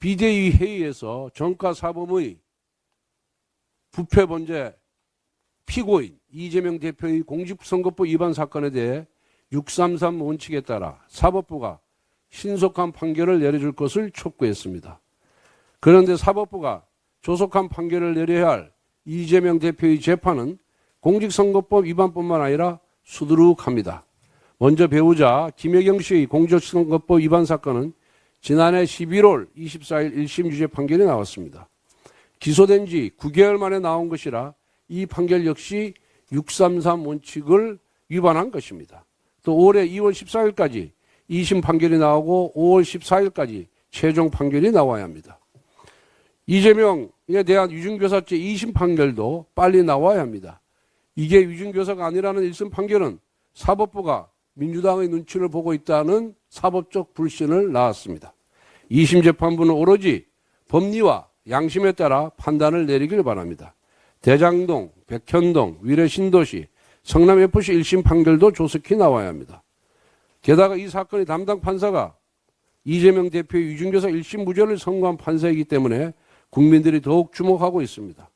비대위 회의에서 정가사범의 부패 번제 피고인 이재명 대표의 공직선거법 위반 사건에 대해 633 원칙에 따라 사법부가 신속한 판결을 내려줄 것을 촉구했습니다. 그런데 사법부가 조속한 판결을 내려야 할 이재명 대표의 재판은 공직선거법 위반뿐만 아니라 수두룩합니다. 먼저 배우자 김혜경 씨의 공직선거법 위반 사건은 지난해 11월 24일 1심 유죄 판결이 나왔습니다. 기소된 지 9개월 만에 나온 것이라 이 판결 역시 633 원칙을 위반한 것입니다. 또 올해 2월 14일까지 2심 판결이 나오고 5월 14일까지 최종 판결이 나와야 합니다. 이재명에 대한 위중교사죄 2심 판결도 빨리 나와야 합니다. 이게 위중교사가 아니라는 1심 판결은 사법부가 민주당의 눈치를 보고 있다는 사법적 불신을 낳았습니다. 2심 재판부는 오로지 법리와 양심에 따라 판단을 내리길 바랍니다. 대장동, 백현동, 위례신도시, 성남FC 1심 판결도 조속히 나와야 합니다. 게다가 이 사건의 담당 판사가 이재명 대표의 위중교사 1심 무죄를 선고한 판사이기 때문에 국민들이 더욱 주목하고 있습니다.